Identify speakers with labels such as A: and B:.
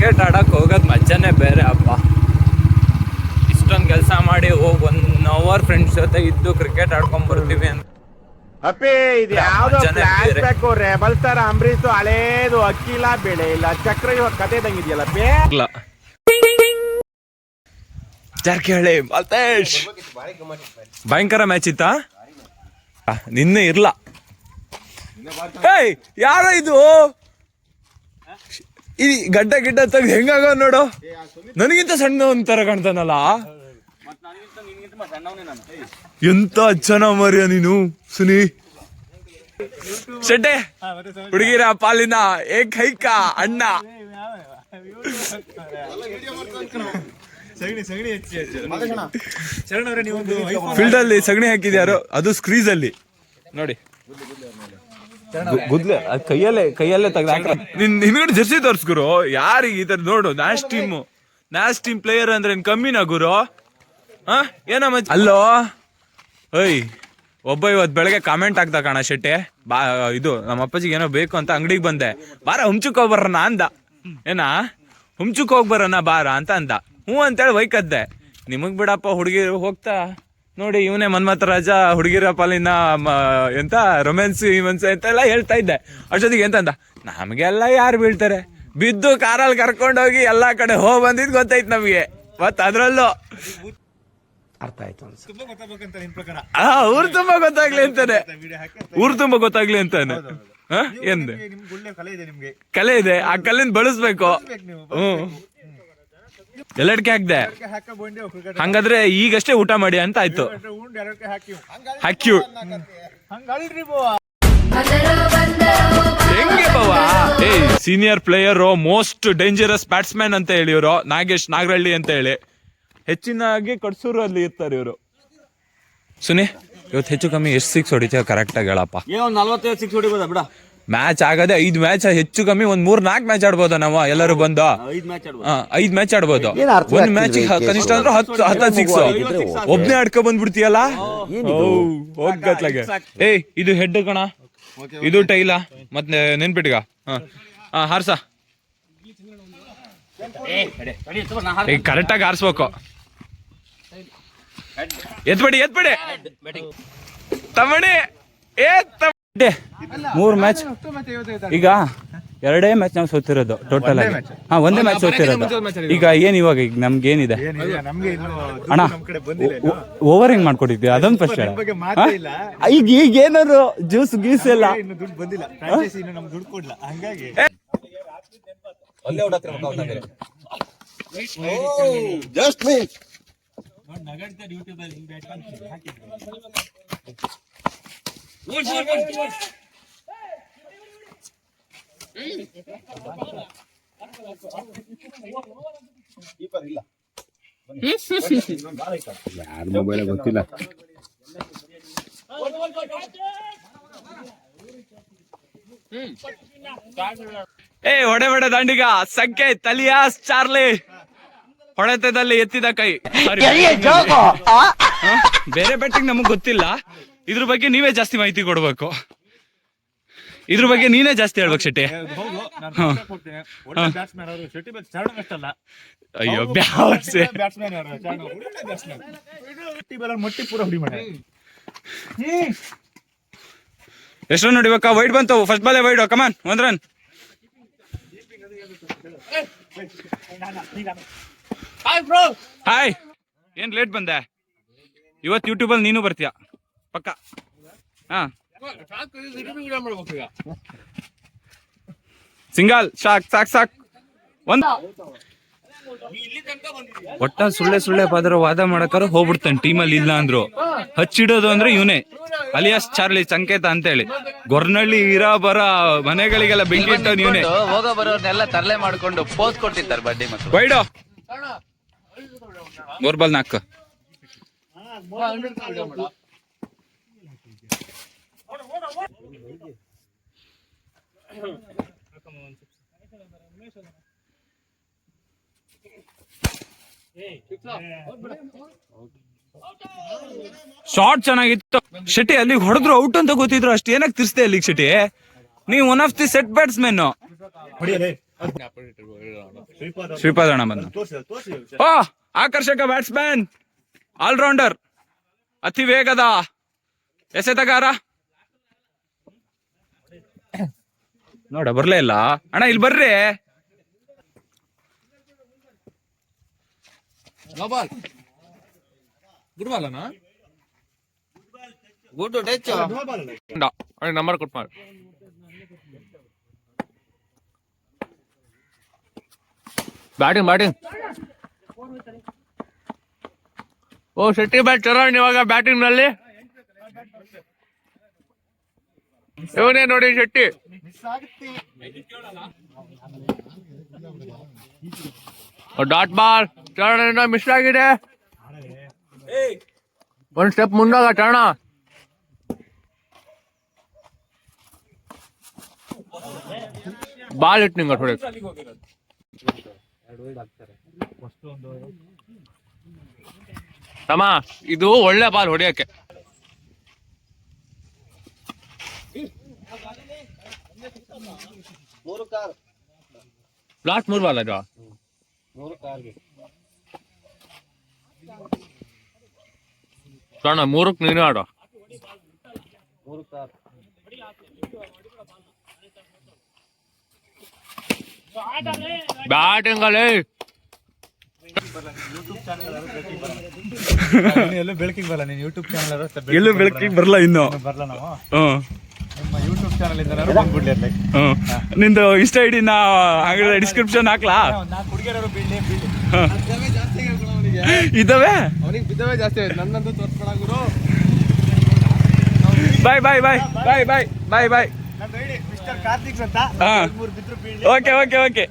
A: Cricket ಆಡಕ್ ಹೋಗೋದು ಮಜಾನೇ ಬೇರೆ ಅಪ್ಪ. ಇಷ್ಟೊಂದು ಕೆಲಸ ಮಾಡಿ ಹೋಗಿ ಒನ್ ಅವರ್ ಫ್ರೆಂಡ್ಸ್ ಜೊತೆ ಇದ್ದು ಕ್ರಿಕೆಟ್ ಆಡ್ಕೊಂಡ್ ಬರ್ತೀವಿ ಅಂತ.
B: ಅಪ್ಪಿ ಇದು ಯಾವ್ದೋ flashback rebel star Ambareesh ಹಳೇದು ಅಕ್ಕಿಲ್ಲ ಬೆಳೆ ಇಲ್ಲ. ಚಕ್ರ ಇವಾಗ ಕತೆ ಇದಂಗಿದೆಯಲ್ಲ ಪೇ
A: ಇಲ್ಲ. ಜಾರಕಿಹೊಳಿ ಮಲ್ತೇಶ್. ಭಯಂಕರ ಮ್ಯಾಚ್ ಇತ್ತಾ? ನಿನ್ನೆ ಇರ್ಲ. ಏಯ್ ಯಾರೋ ಇದು? ಈ ಗಡ್ಡ ಗಿಡ್ಡ ತೆಗ್ದು ಹೆಂಗಾಗ ನೋಡು. ನನಗಿಂತ ಸಣ್ಣ ಒಂಥರ ಕಾಣ್ತಾನಲ್ಲ. ಎಂತ ಅಚ್ಚನ ಮರ್ಯ ನೀನು, ಸುನಿ? ಶೆಟ್ಟೆ ಹುಡುಗಿರ ಪಾಲಿನ ಏಕೈಕ ಅಣ್ಣ. ಫೀಲ್ಡ್ ಅಲ್ಲಿ ಸಗಣಿ ಹಾಕಿದ್ಯಾರು? ಅದು ಸ್ಕ್ರೀಸ್ ಅಲ್ಲಿ. ನೋಡಿ. ಗುದ್ಲೆ ಅದ್ ಕೈಯಲ್ಲೇ ಕೈಯಲ್ಲೇ ತೆಗ್ದು ನಿನ್ ನಿನ್ಗಡೆ ಜರ್ಸಿ ತೋರ್ಸ್ಗುರು ಯಾರಿಗೆ ಈ ತರ ನೋಡು Nash team Nash team player ಅಂದ್ರೆ ಏನ್ ಕಮ್ಮಿನಾ ಗುರು? ಹಾ? ಏನಮ್ಮ ಮಚ್ಚ ಅಲ್ಲೋ? ಐ ಒಬ್ಬ ಇವತ್ ಬೆಳಗ್ಗೆ ಕಾಮೆಂಟ್ ಹಾಕ್ದ ಕಣ ಶೆಟ್ಟಿ. ಬಾ ಇದು ನಮ್ಮ ಅಪ್ಪಾಜಿಗೆ ಏನೋ ಬೇಕು ಅಂತ ಅಂಗಡಿಗೆ ಬಂದೆ. ಬಾರ ಹುಮ್ಚುಕ್ ಹೋಗ್ಬರಣ ಅಂದ. ಏನ? ಹುಮ್ಚುಕ್ ಹೋಗ್ಬರಣ ಬಾರ ಅಂತ ಅಂದ. ಹ್ಞೂ ಅಂತೇಳಿ ಬೈಕದ್ದೆ ನಿಮಗ್ ಬಿಡಪ್ಪ ಹುಡುಗಿರು ಹೋಗ್ತಾ? ನೋಡಿ ಇವನೇ ಮನ್ಮಥ ರಾಜ ಹುಡುಗಿರ ಪಾಲಿನ ಮ- ಎಂತ ರೊಮ್ಯಾನ್ಸ್ ಇವನ್ಸ್ ಅಂತ ಎಲ್ಲ ಹೇಳ್ತಾ ಇದ್ದೆ. ಅಷ್ಟೊತ್ತಿಗೆ ಎಂತ ಅಂದ ನಮಗೆಲ್ಲ ಯಾರು ಬೀಳ್ತಾರೆ? ಬಿದ್ದು ಕಾರಲ್ಲಿ ಕರ್ಕೊಂಡೋಗಿ ಎಲ್ಲಾ ಕಡೆ ಹೋಗಿ ಬಂದಿದ್ ಗೊತ್ತಾಯ್ತು ನಮಗೆ. ಮತ್ ಅದ್ರಲ್ಲೂ. ಆ ಊರು ತುಂಬಾ ಗೊತ್ತಾಗ್ಲಿ ಅಂತಾನೆ. ಊರು ತುಂಬಾ ಗೊತ್ತಾಗ್ಲಿ ಅಂತಾನೆ. ಹ? ಎಂದೆ? ಕಲೆ ಇದೆ ಆ ಕಲ್ಲಿಂದ ಬಳಸ್ಬೇಕು. ಹ್ಮ್. ಎಲ್ಲಡ್ಕೆ ಹಾಕ್ದೆ. ಹಂಗಾದ್ರೆ ಈಗಷ್ಟೇ ಊಟ ಮಾಡಿ ಅಂತ ಆಯ್ತು. ಹಾಕ್ಯು. ಹೆಂಗೆ ಬವಾ? ಏಯ್ senior player most dangerous batsman ಅಂತ ಹೇಳಿ ಇವರು. ನಾಗೇಶ್ ನಾಗರಳ್ಳಿ ಅಂತ ಹೇಳಿ. ಹೆಚ್ಚಿನಾಗಿ ಕಡ್ಸೂರಲ್ಲಿ ಇರ್ತಾರೆ ಇವರು. ಸುನಿ ಇವತ್ತು ಹೆಚ್ಚು ಕಮ್ಮಿ ಎಷ್ಟು ಸಿಕ್ಸ್ ಹೊಡಿತೀವಿ ಕರೆಕ್ಟಾಗಿ ಹೇಳಪ್ಪ.
C: ಏನೋ ಒಂದ್ ನಲ್ವತ್ತೈದು ಸಿಕ್ಸ್ ಹೊಡಿಬೋದಾ? ಬಿಡ.
A: ಮ್ಯಾಚ್ ಆಗದೆ ಐದ್ ಮ್ಯಾಚ್ ಹೆಚ್ಚು ಕಮ್ಮಿ ಒಂದ್ ಮೂರ್ ನಾಲ್ಕು ಮ್ಯಾಚ್ ಆಡ್ಬೋದ ನಾವು ಎಲ್ಲರೂ ಬಂದು.
C: ಐದ್ ಮ್ಯಾಚ್ ಆಡ್ಬೋದು.
A: ಆ, ಐದ್ ಮ್ಯಾಚ್ ಆಡ್ಬೋದು. ಒಂದ್ ಮ್ಯಾಚ್ ಕನಿಷ್ಠ ಅಂದ್ರೆ ಹತ್ತು ಹತ್ತ ಸಿಕ್ಸ್. ಒಬ್ನೇ ಆಡ್ಕೊ ಬಂದ್ಬಿಡ್ತೀಯಲ್ಲ? ಹೋಗ್ಗತ್ಲಾಗೆ. ಏಯ್ ಇದು ಹೆಡ್ ಕಣ? ಇದು ಟೈಲ ಮತ್ತೆ ನೆನ್ಪಿಟ್ಗ ಹಾ. ಹಾರ್ಸ. ಕರೆಕ್ಟ್ ಕರೆಕ್ಟಾಗಿ ಹಾರಿಸ್ಬೇಕು. ಎತ್ಬೇಡಿ ಎತ್ಬೇಡಿ. ತಮ್ಮಣಿ ಏ ತಮ್ಮಡಿ ಮೂರು ಮ್ಯಾಚ್ ಈಗ ಎರಡೇ ಮ್ಯಾಚ್ ನಾವು ಸೋತಿರೋದು ಟೋಟಲ್ ಆಗಿ ಹಾ ಒಂದೇ ಮ್ಯಾಚ್ ಸೋತಿರೋದು. ಈಗ ಏನ್ ಇವಾಗ ಈಗ ನಮ್ಗೆ ಏನಿದೆ ಅಣ್ಣ ಓವರ್ ಹೆಂಗ್ ಮಾಡ್ಕೊಟ್ಟಿದ್ವಿ ಅದೊಂದು ಫಸ್ಟ್ ಹೇಳ ಈಗ ಈಗ ಏನಾದ್ರು ಜ್ಯೂಸ್ ಗೀಸ್ ಎಲ್ಲ?
D: ಜಸ್ಟ್ ಮೀ ಯಾರ ಮೊಬೈಲ್ ಗೊತ್ತಿಲ್ಲ
A: ಏ ಹೊಡೆ ಹೊಡೆ ದಂಡಿಗ. ಸಂಖ್ಯೆ ತಲಿಯಾಸ್ ಚಾರ್ಲಿ. ಹೊಡೆತದಲ್ಲಿ ಎತ್ತಿದ ಕೈ? ಬೇರೆ ಬೆಟ್ಟಿಗೆ ನಮಗ್ ಗೊತ್ತಿಲ್ಲ. ಇದ್ರ ಬಗ್ಗೆ ನೀವೇ ಜಾಸ್ತಿ ಮಾಹಿತಿ ಕೊಡ್ಬೇಕು. ಇದ್ರ ಬಗ್ಗೆ ನೀನೇ ಜಾಸ್ತಿ ಹೇಳ್ಬೇಕು ಶೆಟ್ಟಿ. ಅಯ್ಯೋ ಬ್ಯಾವರ್ಸೆ ಎಷ್ಟು ರನ್ ಹೊಡಿಬೇಕಾ ವೈಡ್ ಬಂತು. ಫಸ್ಟ್ ಬಾಲೆ ವೈಡ್ ಕಮಾನ್ ಒಂದ್ ರನ್ ಹಾಯ್ ಏನ್ ಲೇಟ್ ಬಂದೆ? ಇವತ್ತು ಯೂಟ್ಯೂಬ್ ಅಲ್ಲಿ ನೀನು ಬರ್ತೀಯ? ಪಕ್ಕ. ಹಾ. ಸಿಂಗಲ್ ಶಾಕ್ ಸಾಕ್ ಸಾಕ್. ಒಂದ್. ಒಟ್ಟ ಸುಳ್ಳೆ ಸುಳ್ಳೆ ಪದರ ವಾದ ಮಾಡಕಾರ ಹೋಗ್ಬಿಡ್ತಾನೆ ಟೀಮಲ್ಲಿ ಇಲ್ಲ ಅಂದ್ರು. ಹಚ್ಚಿಡೋದು ಅಂದ್ರೆ ಇವನೇ. ಅಲಿಯಾಸ್ ಚಾರ್ಲಿ ಸಂಕೇತ ಅಂತ ಹೇಳಿ ಗೊರ್ನಳ್ಳಿ ಇರಾ ಬರ ಮನೆಗಳಿಗೆಲ್ಲ ಬೆಂಕಿ ಇಟ್ಟವ್ ಇವನೇ.
E: ಹೋಗೋ ಬರೋರ್ನೆಲ್ಲ ತರಲೆ ಮಾಡ್ಕೊಂಡು ಪೋಸ್ ಕೊಟ್ಟಿದ್ದಾರೆ ಬಡ್ಡಿ ಮತ್ತು.
A: ಬೈಡೋ. ಗೋರ್ಬಲ್ ನಾಕ್ ನಾಲ್ಕು. ಶಾರ್ಟ್ ಚೆನ್ನಾಗಿತ್ತು. ಶೆಟ್ಟಿ ಅಲ್ಲಿಗೆ ಹೊಡೆದ್ರು ಔಟ್ ಅಂತ ಗೊತ್ತಿದ್ರು ಅಷ್ಟು. ಏನಕ್ಕೆ ತಿರ್ಸ್ದೆ ಅಲ್ಲಿಗೆ ಶೆಟ್ಟಿ ನೀವು one of the set batsman Shripad ಬಂದ. ಓ, ಆಕರ್ಷಕ ಬ್ಯಾಟ್ಸ್ಮನ್ ಆಲ್ರೌಂಡರ್ ಅತಿ ವೇಗದ. ಎಸೆತಗಾರ. ನೋಡ ಬರ್ಲೇ ಇಲ್ಲ. ಅಣ್ಣ ಇಲ್ಲಿ ಬರ್ರಿ. ನಂಬರ್ ಕೊಟ್ ಮಾಡಿ. ಬ್ಯಾಟಿಂಗ್ ಬ್ಯಾಟಿಂಗ್ ಓ ಶೆಟ್ಟಿ ಬ್ಯಾಟ್ ಚರಣ್ ಇವಾಗ ಬ್ಯಾಟಿಂಗ್ನಲ್ಲಿ? ಇವನೇ ನೋಡಿ Shetty dot ball Charan miss ಆಗಿದೆ. ಒಂದ್ ಸ್ಟೆಪ್ ಮುಂದಾಗ ಚರಣ ಬಾಲ್ ಇಟ್ಟು ನಿಂಗ ಥೋಡೆ ತಮ್ಮ ಇದು ಒಳ್ಳೆ ಬಾಲ್ ಹೊಡಿಯಕ್ಕೆ. ಲಾಸ್ಟ್ ಮೂರ್ ಬಾಲ್ ಅದು ಸಣ್ಣ ಮೂರಕ್ಕೆ ನೀನು ಆಡೋ. ಬ್ಯಾಟಿಂಗ್ ಅಲ್ಲಿ
F: ಎಲ್ಲೂ ಬೆಳಕಿಗೆ ಬರಲ್ಲ ನೀನು ಯೂಟ್ಯೂಬ್ ಚಾನಲ್
A: ಎಲ್ಲೂ ಬೆಳಕಿಗೆ ಬರಲ್ಲ. ಇನ್ನು
F: ಬರಲ್ಲ ನಾವು.
A: ಹ್ಮ್.
F: ಅದ್ಲಾಗ
A: ನಿಂದು ಇಷ್ಟ ಐಡಿ ನಾ ಅಂಗಡಿ ಡಿಸ್ಕ್ರಿಪ್ಷನ್ ಹಾಕ್ಲಾ?
F: ನಾಲ್ಕು ಹುಡುಗಿಯರು ಬೀಳ್ಲಿ ಬೀಳ್ಲಿ.
A: ಇದಾವೆ
F: ಅವನಿಗೆ. ಬಿದ್ದವೇ ಜಾಸ್ತಿ ಆಯ್ತು ನನ್ನಂತೂ ತೋರ್ಸ್ಬೇಡ ಗುರು.
A: ಬಾಯ್ bye bye bye bye bye ಬಾಯ್
F: ಮಿಸ್ಟರ್ ಕಾರ್ತಿಕ್ ಅಂತ. ಮೂರು ಬಿದ್ರು
A: ಓಕೆ ಓಕೆ ಓಕೆ